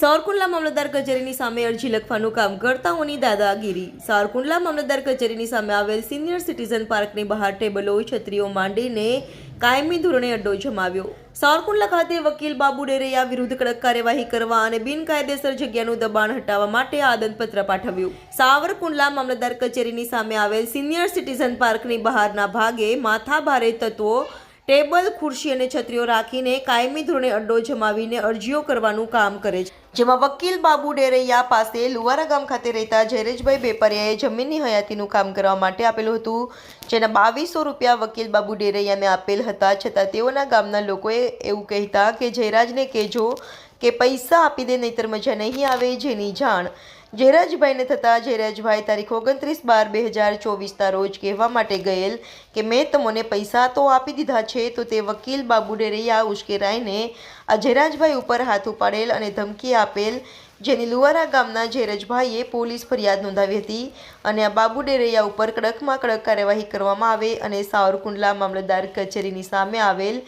સાવરકુંડલા મામલતદાર કચેરીની સામે અરજી લખવાનું કામ કરતાઓની દાદાગીરી. સારકુંડલા મામલતદાર કચેરીની સામે આવેલ સિનિયર સિટીઝન પાર્કની બહાર ટેબલો છત્રીઓ માંડીને કાયમી ધોરણે અડ્ડો જમાવ્યો. સાવરકુંડલા ખાતે વકીલ બાબુ ડેરૈયા વિરુદ્ધ કડક કાર્યવાહી કરવા અને બિનકાયદેસર જગ્યાનું દબાણ હટાવવા માટે આદનપત્ર પાઠવ્યું. સાવરકુંડલા મામલતદાર કચેરીની સામે આવેલ સિનિયર સિટીઝન પાર્કની બહારના ભાગે માથાભારે તત્વો ટેબલ, ખુરશી અને છત્રીઓ રાખીને કાયમી ધોરણે અડ્ડો જમાવીને અરજીઓ કરવાનું કામ કરે છે. જેમાં વકીલ બાબુ ડેરૈયા પાસે લુવારા ગામ ખાતે રહેતા જયરેશભાઈ બેપરિયાએ જમીનની હયાતીનું કામ કરવા માટે આપેલું હતું, જેના બાવીસો રૂપિયા વકીલ બાબુ ડેરૈયાને આપેલ હતા, છતાં તેઓના ગામના લોકોએ એવું કહેતા કે જયરાજને કહેજો કે પૈસા આપી દે, નહીતર મજા નહીં આવે જેની જાણ. જયરાજભાઈને થતાં જયરાજભાઈ તારીખ ઓગણત્રીસ બાર બે હજાર ચોવીસના રોજ કહેવા માટે ગયેલ કે, મેં તમને પૈસા તો આપી દીધા છે, તો તે વકીલ બાબુ ડેરૈયા ઉશ્કેરાઈને આ જયરાજભાઈ ઉપર હાથ ઉપાડેલ અને ધમકી આપેલ જેની લુવારા ગામના જયરાજભાઈએ પોલીસ ફરિયાદ નોંધાવી હતી અને આ બાબુ ડેરૈયા ઉપર કડકમાં કડક કાર્યવાહી કરવામાં આવે અને સાવરકુંડલા મામલતદાર કચેરીની સામે આવેલ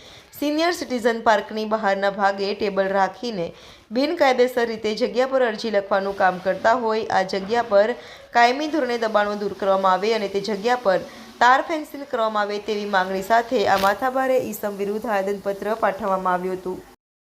સિનિયર સિટીઝન પાર્કની બહારના ભાગે ટેબલ રાખીને બિનકાયદેસર રીતે જગ્યા પર અરજી લખવાનું કામ કરતા હોય, આ જગ્યા પર કાયમી ધોરણે દબાણો દૂર કરવામાં આવે અને તે જગ્યા પર તાર ફેન્સિંગ કરવામાં આવે તેવી માંગણી સાથે આ માથાભારે ઈસમ વિરુદ્ધ આવેદનપત્ર પાઠવવામાં આવ્યું હતું.